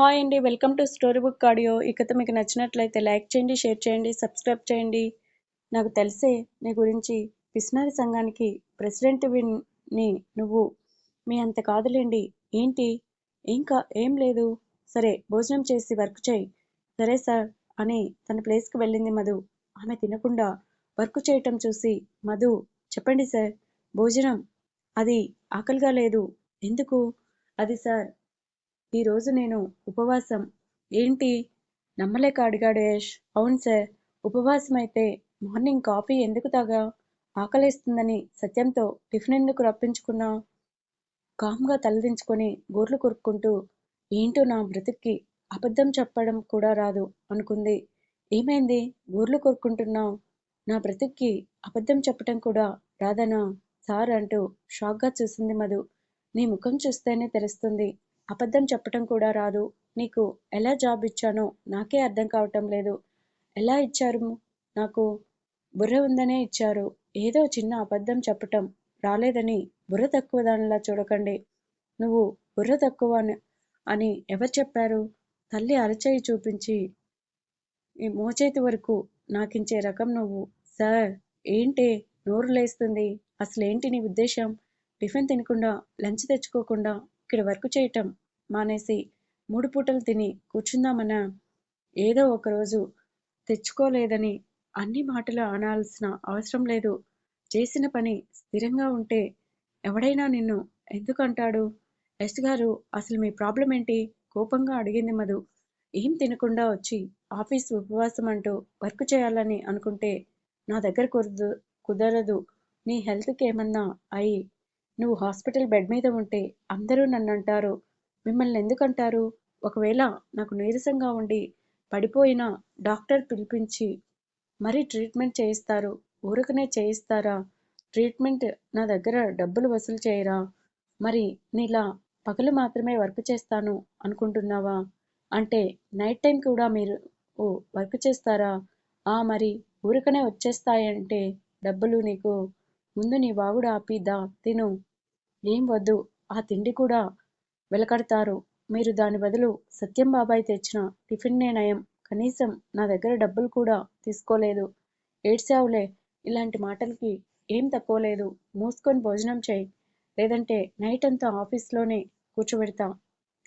Hi అండి welcome to story book audio. ఈ కథ మీకు నచ్చినట్లయితే లైక్ చేయండి షేర్ చేయండి సబ్స్క్రైబ్ చేయండి. నాకు తెలిసే నీ గురించి పిసినారి సంఘానికి ప్రెసిడెంట్ విన్ని నువ్వు మీ అంత కాదులేండి. ఏంటి? ఇంకా ఏం లేదు. సరే భోజనం చేసి వర్క్ చేయి. సరే సార్ అని తన ప్లేస్కి వెళ్ళింది మధు. ఆమె తినకుండా వర్క్ చేయటం చూసి మధు చెప్పండి సార్ భోజనం? అది ఆకలిగా లేదు. ఎందుకు? అది సార్ ఈరోజు నేను ఉపవాసం. ఏంటి? నమ్మలేక అడిగాడు యష్. అవును సార్ ఉపవాసం అయితే మార్నింగ్ కాఫీ ఎందుకు తాగా? ఆకలేస్తుందని సత్యంతో టిఫిన్ ఎందుకు రప్పించుకున్నా? కామ్గా తలదించుకొని గోర్లు కొరుక్కుంటూ ఏంటో నా బ్రతిక్కి అబద్ధం చెప్పడం కూడా రాదు అనుకుంది. ఏమైంది? గోర్లు కొరుక్కుంటున్నావు నా బ్రతిక్కి అబద్ధం చెప్పటం కూడా రాదనా? సార్ అంటూ షాక్గా చూసింది మధు. నీ ముఖం చూస్తేనే తెలుస్తుంది. అబద్ధం చెప్పటం కూడా రాదు. నీకు ఎలా జాబ్ ఇచ్చానో నాకే అర్థం కావటం లేదు. ఎలా ఇచ్చారు? నాకు బుర్ర ఉందనే ఇచ్చారు. ఏదో చిన్న అబద్ధం చెప్పటం రాలేదని బుర్ర తక్కువ దానిలా చూడకండి. నువ్వు బుర్ర తక్కువ అని ఎవరు చెప్పారు? తల్లి అరచేయి చూపించి ఈ మోచేతి వరకు నాకించే రకం నువ్వు. సార్ ఏంటి? నోరు లేస్తుంది. అసలేంటి నీ ఉద్దేశం టిఫిన్ తినకుండా లంచ్ తెచ్చుకోకుండా ఇక్కడ వర్క్ చేయటం. మానేసి మూడు పూటలు తిని కూర్చుందామన్నా ఏదో ఒకరోజు తెచ్చుకోలేదని అన్ని మాటలు అనాల్సిన అవసరం లేదు. చేసిన పని స్థిరంగా ఉంటే ఎవడైనా నిన్ను ఎందుకు అంటాడు ఎస్ గారు అసలు మీ ప్రాబ్లం ఏంటి? కోపంగా అడిగింది మధు. ఏం తినకుండా వచ్చి ఆఫీస్ ఉపవాసం అంటూ వర్క్ చేయాలని అనుకుంటే నా దగ్గర కుదరదు కుదరదు. నీ హెల్త్కి ఏమన్నా అయి నువ్వు హాస్పిటల్ బెడ్ మీద ఉంటే అందరూ నన్ను అంటారు మిమ్మల్ని ఎందుకంటారు? ఒకవేళ నాకు నీరసంగా ఉండి పడిపోయినా డాక్టర్ పిలిపించి మరీ ట్రీట్మెంట్ చేయిస్తారు. ఊరకనే చేయిస్తారా? ట్రీట్మెంట్ నా దగ్గర డబ్బులు వసూలు చేయరా? మరి నీలా పగలు మాత్రమే వర్క్ చేస్తాను అనుకుంటున్నావా? అంటే నైట్ టైం కూడా మీరు ఓ వర్క్ చేస్తారా? ఆ మరి ఊరికనే వచ్చేస్తాయంటే డబ్బులు నీకు. ముందు నీ బావుడు ఆపిద్దా తిను. ఏం వద్దు ఆ తిండి కూడా వెలకడతారు. మీరు దాని బదులు సత్యం బాబాయ్ తెచ్చిన టిఫిన్నే నయం. కనీసం నా దగ్గర డబ్బులు కూడా తీసుకోలేదు. ఏడ్చావులే. ఇలాంటి మాటలకి ఏం తక్కువ లేదు. మూసుకొని భోజనం చేయి. లేదంటే నైట్ అంతా ఆఫీస్లోనే కూర్చోబెడతా.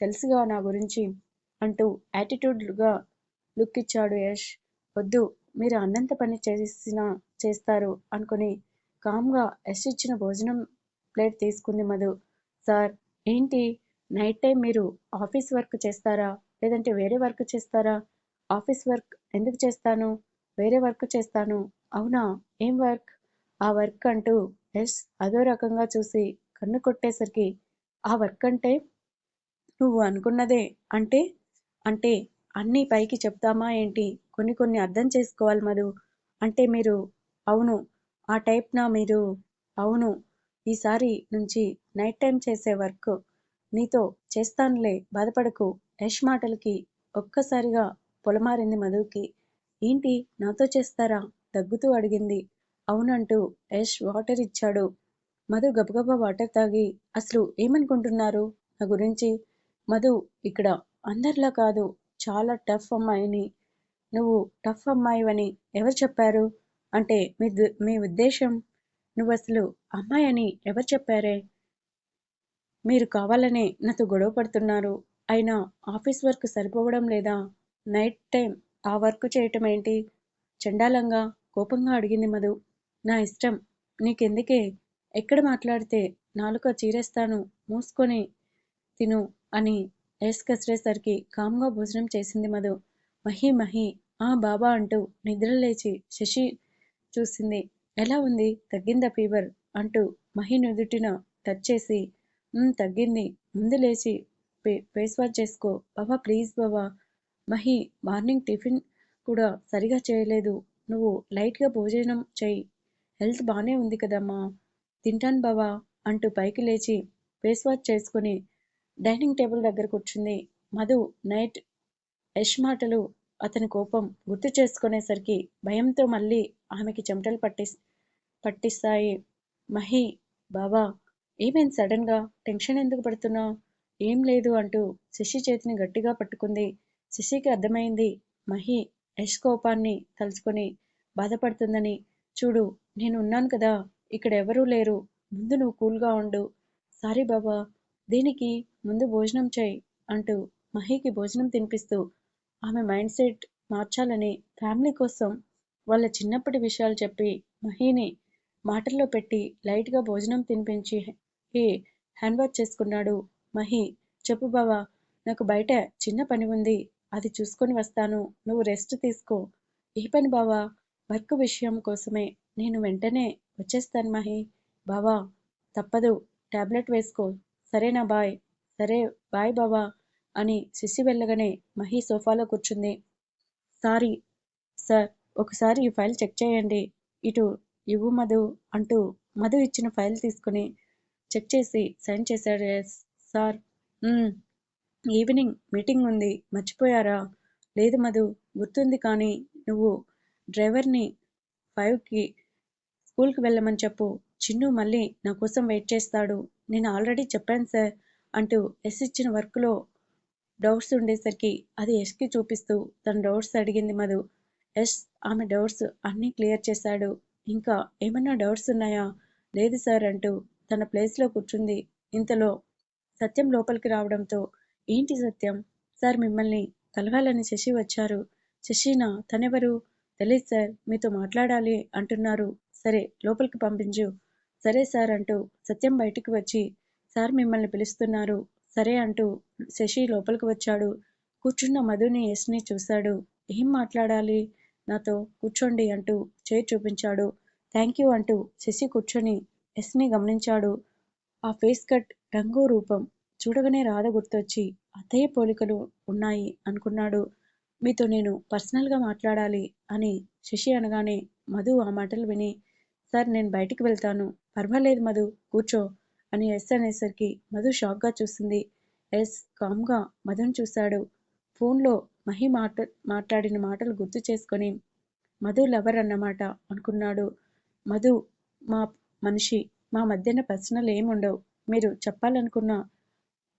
తెలుసుగా నా గురించి అంటూ యాటిట్యూడ్గా లుక్ ఇచ్చాడు యష్. వద్దు మీరు అన్నంత పని చేసిన చేస్తారు అనుకుని కామ్గా యష్ ఇచ్చిన భోజనం ప్లేట్ తీసుకుంది మధు. సార్ ఏంటి? నైట్ టైం మీరు ఆఫీస్ వర్క్ చేస్తారా? లేదంటే వేరే వర్క్ చేస్తారా? ఆఫీస్ వర్క్ ఎందుకు చేస్తాను? వేరే వర్క్ చేస్తాను. అవునా? ఏం వర్క్? ఆ వర్క్ అంటూ ఎస్ అదో రకంగా చూసి కన్ను కొట్టేసరికి ఆ వర్క్ అంటే నువ్వు అనుకున్నదే అంటే అంటే అన్నీ పైకి చెప్తామా ఏంటి? కొన్ని కొన్ని అర్థం చేసుకోవాలి మధు. అంటే మీరు అవును ఆ టైప్ నా మీరు అవును. ఈసారి నుంచి నైట్ టైం చేసే వర్క్ నీతో చేస్తానులే బాధపడకు. యష్ మాటలకి ఒక్కసారిగా పొలమారింది మధుకి. ఏంటి నాతో చేస్తారా? దగ్గుతూ అడిగింది. అవునంటూ యష్ వాటర్ ఇచ్చాడు. మధు గబగబా వాటర్ తాగి అసలు ఏమనుకుంటున్నారు? నా గురించి? మధు ఇక్కడ అందరిలా కాదు చాలా టఫ్ అమ్మాయిని. నువ్వు టఫ్ అమ్మాయివని ఎవరు చెప్పారు? అంటే మీ మీ ఉద్దేశం? నువ్వు అసలు అమ్మాయి అని ఎవరు చెప్పారే? మీరు కావాలనే నాతో గొడవ పడుతున్నారు. అయినా ఆఫీస్ వర్క్ సరిపోవడం లేదా? నైట్ టైం ఆ వర్క్ చేయటం ఏంటి? చండాలంగా కోపంగా అడిగింది మధు. నా ఇష్టం. నీకెందుకే? ఎక్కడ మాట్లాడితే నాలుక చీరేస్తాను మూసుకొని తిను అని ఎస్ కసిరేసరికి కామ్గా భోజనం చేసింది మధు. మహి మహి ఆ బాబా అంటూ నిద్ర లేచి శశి చూసింది. ఎలా ఉంది? తగ్గిందా ఫీవర్? అంటూ మహి నుదుటిన టచ్ చేసి తగ్గింది. ముందు లేచి ఫేస్ వాష్ చేసుకో. బాబా ప్లీజ్ బాబా మహి మార్నింగ్ టిఫిన్ కూడా సరిగా చేయలేదు. నువ్వు లైట్గా భోజనం చెయ్యి. హెల్త్ బాగానే ఉంది కదమ్మా. తింటాను బావా అంటూ పైకి లేచి ఫేస్ వాష్ చేసుకుని డైనింగ్ టేబుల్ దగ్గర కూర్చుంది. మధు నైట్ యష్ మాటలు అతని కోపం గుర్తు చేసుకునేసరికి భయంతో మళ్ళీ ఆమెకి చెమటలు పట్టి పట్టిస్తాయి. మహి బాబా ఏమైంది సడన్గా టెన్షన్ ఎందుకు పడుతున్నావు? ఏం లేదు అంటూ శశి చేతిని గట్టిగా పట్టుకుంది. శశికి అర్థమైంది. మహి యష్ కోపాన్ని తలుచుకొని బాధపడుతుందని. చూడు నేను ఉన్నాను కదా. ఇక్కడ ఎవరూ లేరు. ముందు నువ్వు కూల్గా ఉండు. సారీ బాబా దీనికి ముందు భోజనం చేయి అంటూ మహికి భోజనం తినిపిస్తూ ఆమె మైండ్ సెట్ మార్చాలని ఫ్యామిలీ కోసం వాళ్ళ చిన్నప్పటి విషయాలు చెప్పి మహిని మాటల్లో పెట్టి లైట్గా భోజనం తినిపించి హే హ్యాండ్ వాష్ చేసుకున్నాడు. మహి చెప్పు బావా నాకు బయట చిన్న పని ఉంది. అది చూసుకొని వస్తాను. నువ్వు రెస్ట్ తీసుకో. ఏ పని బావా వర్క్ విషయం కోసమే. నేను వెంటనే వచ్చేస్తాను మహి. బావా తప్పదు. టాబ్లెట్ వేసుకో. సరేనా బాయ్? సరే బాయ్ బావా అని శిశి వెళ్ళగానే మహి సోఫాలో కూర్చుంది. సారీ సార్ ఒకసారి ఈ ఫైల్ చెక్ చేయండి. ఇటు ఇవ్వు మధు అంటూ మధు ఇచ్చిన ఫైల్ తీసుకుని చెక్ చేసి సైన్ చేశాడు. ఎస్ సార్ ఈవినింగ్ మీటింగ్ ఉంది. మర్చిపోయారా? లేదు మధు గుర్తుంది కానీ నువ్వు డ్రైవర్ని ఫైవ్కి స్కూల్కి వెళ్ళమని చెప్పు. చిన్ను మళ్ళీ నా కోసం వెయిట్ చేస్తాడు. నేను ఆల్రెడీ చెప్పాను సార్ అంటూ ఎస్ ఇచ్చిన వర్క్లో డౌట్స్ ఉండేసరికి అది ఎస్కి చూపిస్తూ తన డౌట్స్ అడిగింది మధు. ఎస్ ఆమె డౌట్స్ అన్నీ క్లియర్ చేశాడు. ఇంకా ఏమన్నా డౌట్స్ ఉన్నాయా? లేదు సార్ అంటూ తన ప్లేస్లో కూర్చుంది. ఇంతలో సత్యం లోపలికి రావడంతో ఏంటి సత్యం? సార్ మిమ్మల్ని కలవాలని శశి వచ్చారు. శశినా తనెవరు? తెలియదు సార్ మీతో మాట్లాడాలి అంటున్నారు. సరే లోపలికి పంపించు. సరే సార్ అంటూ సత్యం బయటికి వచ్చి సార్ మిమ్మల్ని పిలుస్తున్నారు. సరే అంటూ శశి లోపలికి వచ్చాడు. కూర్చున్న మధుని యశ్ని చూశాడు. ఏం మాట్లాడాలి? నాతో కూర్చోండి అంటూ చేయి చూపించాడు. థ్యాంక్ యూ అంటూ శశి కూర్చొని ఎస్ని గమనించాడు. ఆ ఫేస్ కట్ రంగు రూపం చూడగానే రాధ గుర్తొచ్చి అత్తయ్య పోలికలు ఉన్నాయి అనుకున్నాడు. మీతో నేను పర్సనల్గా మాట్లాడాలి అని శశి అనగానే మధు ఆ మాటలు విని సార్ నేను బయటికి వెళ్తాను. పర్వాలేదు మధు కూర్చో అని ఎస్ అనేసరికి మధు షాక్గా చూసింది. ఎస్ కామ్గా మధుని చూశాడు. ఫోన్లో మహి మాట మాట్లాడిన మాటలు గుర్తు చేసుకొని మధు లవర్ అన్నమాట అనుకున్నాడు. మధు మా మనిషి మా మధ్యన పర్సనల్ ఏముండవు. మీరు చెప్పాలనుకున్న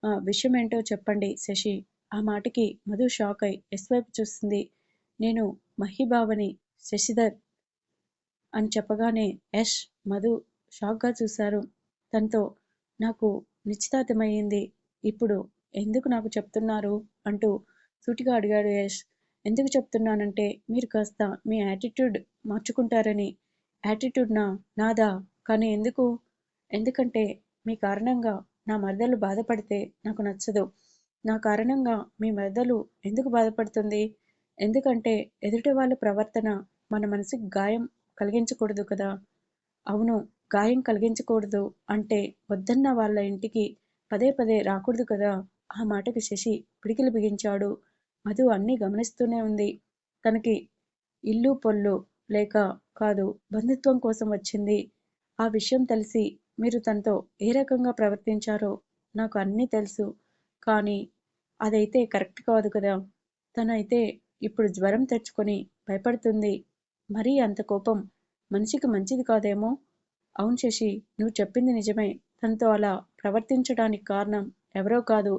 ఆ, విషయం ఏంటో చెప్పండి శశి. ఆ మాటకి మధు షాక్ అయి ఎస్ వైపు చూస్తుంది. నేను మహిబావని శశిధర్ అని చెప్పగానే యష్ మధు షాక్గా చూశారు. తనతో నాకు నిశ్చితార్థమయ్యింది. ఇప్పుడు ఎందుకు నాకు చెప్తున్నారు? అంటూ సూటిగా అడిగాడు యష్. ఎందుకు చెప్తున్నానంటే మీరు కాస్త మీ యాటిట్యూడ్ మార్చుకుంటారని. యాటిట్యూడ్ నా నాదా? కానీ ఎందుకు? ఎందుకంటే మీ కారణంగా నా మరదలు బాధపడితే నాకు నచ్చదు. నా కారణంగా మీ మరదలు ఎందుకు బాధపడుతుంది? ఎందుకంటే ఎదుటి వాళ్ళ ప్రవర్తన మన మనసుకి గాయం కలిగించకూడదు కదా. అవును గాయం కలిగించకూడదు అంటే వద్దన్న వాళ్ళ ఇంటికి పదే పదే రాకూడదు కదా. ఆ మాటకి శశి పిడికిలు బిగించాడు. మధు అన్నీ గమనిస్తూనే ఉంది. తనకి ఇల్లు పొల్లు లేక కాదు బంధుత్వం కోసం వచ్చింది. ఆ విషయం తెలిసి మీరు తనతో ఏ రకంగా ప్రవర్తించారో నాకు అన్నీ తెలుసు. కానీ అదైతే కరెక్ట్ కాదు కదా. తనైతే ఇప్పుడు జ్వరం తెచ్చుకొని భయపడుతుంది. మరీ అంత కోపం మనిషికి మంచిది కాదేమో? అవును శశి నువ్వు చెప్పింది నిజమే. తనతో అలా ప్రవర్తించడానికి కారణం ఎవరో కాదు.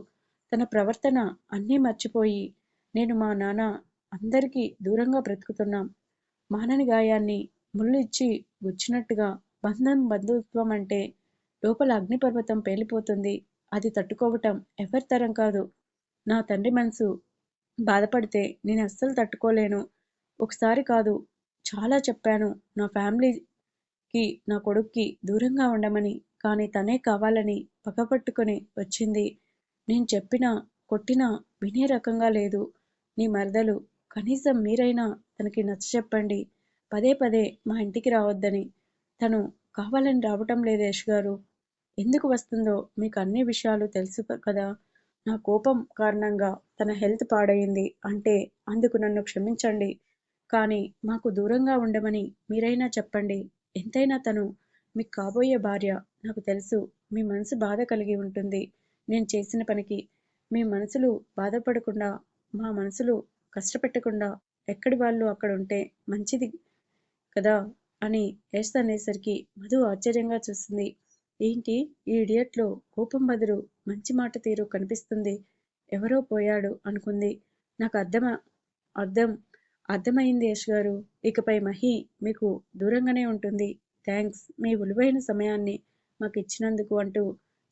తన ప్రవర్తన అన్నీ మర్చిపోయి నేను మా నాన్న అందరికీ దూరంగా బ్రతుకుతున్నాం. మానని గాయాన్ని ముళ్ళు ఇచ్చి గుచ్చినట్టుగా బంధం బంధుత్వం అంటే లోపల అగ్నిపర్వతం పేలిపోతుంది. అది తట్టుకోవటం ఎవరి తరం కాదు. నా తండ్రి మనసు బాధపడితే నేను అస్సలు తట్టుకోలేను. ఒకసారి కాదు చాలా చెప్పాను నా ఫ్యామిలీకి నా కొడుక్కి దూరంగా ఉండమని కానీ తనే కావాలని పగపట్టుకొని వచ్చింది. నేను చెప్పినా కొట్టినా వినే రకంగా లేదు. నీ మరదలు కనీసం మీరైనా తనకి నచ్చ చెప్పండి. పదే పదే మా ఇంటికి రావద్దని. తను కావాలని రావటం లేదు యష్ గారు. ఎందుకు వస్తుందో మీకు అన్ని విషయాలు తెలుసు కదా? నా కోపం కారణంగా తన హెల్త్ పాడైంది అంటే అందుకు నన్ను క్షమించండి. కానీ మాకు దూరంగా ఉండమని మీరైనా చెప్పండి. ఎంతైనా తను మీకు కాబోయే భార్య. నాకు తెలుసు మీ మనసు బాధ కలిగి ఉంటుంది. నేను చేసిన పనికి మీ మనసులు బాధపడకుండా మా మనసులు కష్టపెట్టకుండా ఎక్కడి వాళ్ళు అక్కడ ఉంటే మంచిది కదా? అని యశ్ అనేసరికి మధు ఆశ్చర్యంగా చూస్తుంది. ఏంటి? ఈ ఇడియట్లో కోపం బదులు మంచి మాట తీరు కనిపిస్తుంది. ఎవరో పోయాడు అనుకుంది. నాకు అర్థమ? అర్థం. అర్థమైంది యశ్ గారు. ఇకపై మహి మీకు దూరంగానే ఉంటుంది. థ్యాంక్స్. మీ విలువైన సమయాన్ని మాకు ఇచ్చినందుకు అంటూ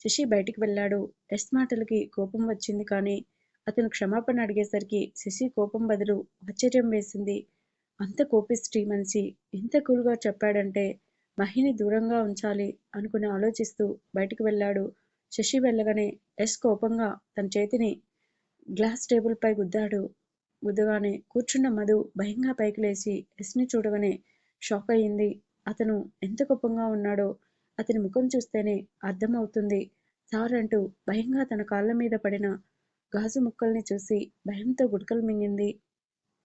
శశి బయటికి వెళ్ళాడు. ఎస్ మాటలకి కోపం వచ్చింది కానీ అతను క్షమాపణ అడిగేసరికి శశి కోపం బదులు ఆశ్చర్యం వేసింది. అంత కోపిస్టి మనిషి ఇంత కూల్గా చెప్పాడంటే మహిని దూరంగా ఉంచాలి అనుకుని ఆలోచిస్తూ బయటికి వెళ్ళాడు. శశి వెళ్ళగానే ఎస్ కోపంగా తన చేతిని గ్లాస్ టేబుల్ పై గుద్దాడు. గుద్దగానే కూర్చున్న మధు భయంగా పైకి లేచి ఎస్ని చూడగానే షాక్ అయ్యింది. అతను ఎంత కోపంగా ఉన్నాడో అతని ముఖం చూస్తేనే అర్థమవుతుంది. సార్ అంటూ భయంగా తన కాళ్ళ మీద పడిన గాజు ముక్కల్ని చూసి భయంతో గుడకలు మింగింది.